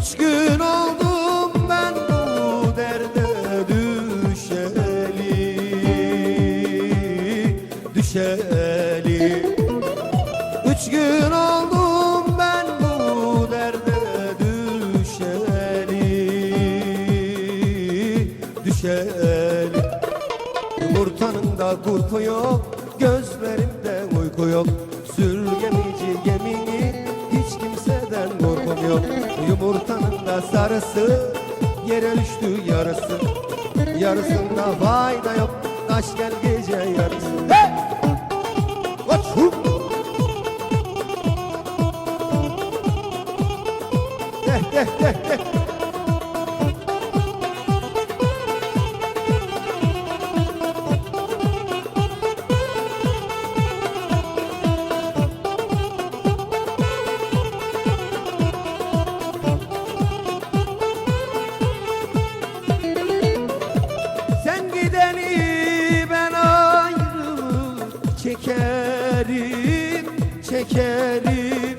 Üç gün oldum ben bu derde düşeli. Düşeli. Üç gün oldum ben bu derde düşeli. Düşeli. Kurtanımda kurtu yok Gözlerimde uyku yok Sürgem Yumurtanın da sarısı Yere düştü yarısı Yarısında fayda yok Kaç gel gece yarısı Hey! Kaç hu! Deh deh deh çekerim, çekerim.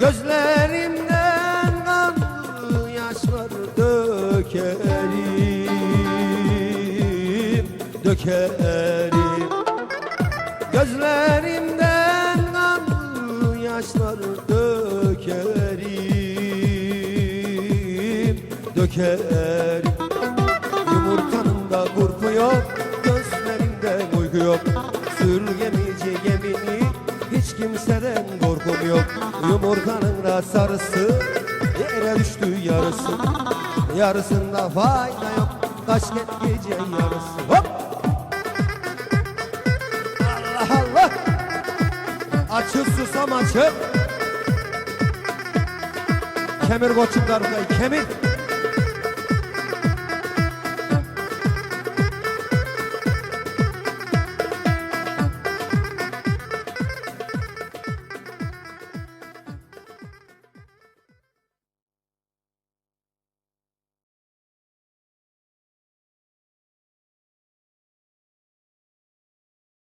Gözlerimden kanlı yaşlar dökerim, dökerim. Gözlerimden kanlı yaşlar dökerim Dökerim yok Gözlerinde uyku yok. Sürgemici gemini Hiç kimseden korkum yok. Yumurtanın da sarısı Yere düştü yarısı. Yarısında fayda yok Kaç net gece yarısı. Hop! Allah Allah! Açıl susam açıl. Kemir koçum dargay kemir